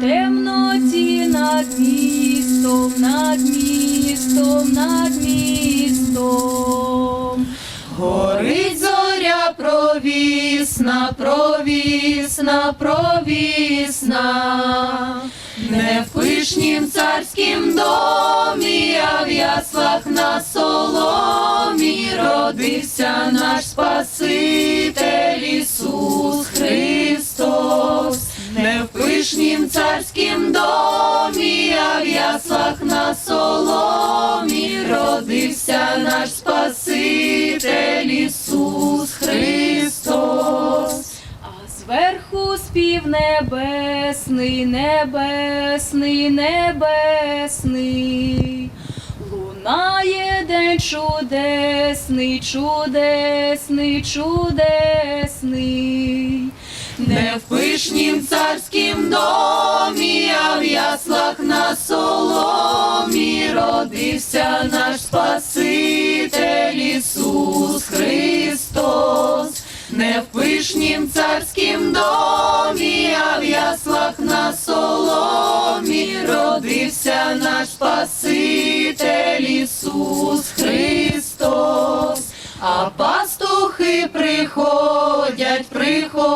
Темноті над містом, над містом, над містом. Горить зоря провісна, провісна, провісна. Не в пишнім царськім домі, а в яслах на соломі родився наш Спаситель Пишнім царськім домі, а в яслах на соломі родився наш Спаситель Ісус Христос. А зверху спів небесний, небесний, небесний. Лунає день чудесний, чудесний, чудесний. Не в пишнім царськім домі, а в яслах на соломі родився наш Спаситель Ісус Христос. Не в пишнім царськім домі, а в яслах на соломі родився наш Спаситель Ісус Христос. А пастухи приходять, приходять,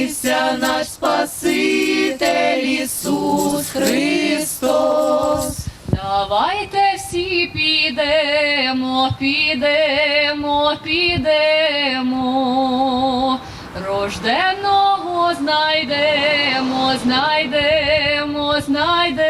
родився наш Спаситель Ісус Христос. Давайте всі підемо, підемо, підемо. Рожденого знайдемо, знайдемо, знайдемо.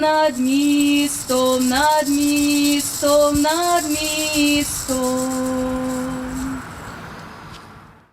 над містом, над містом, над містом.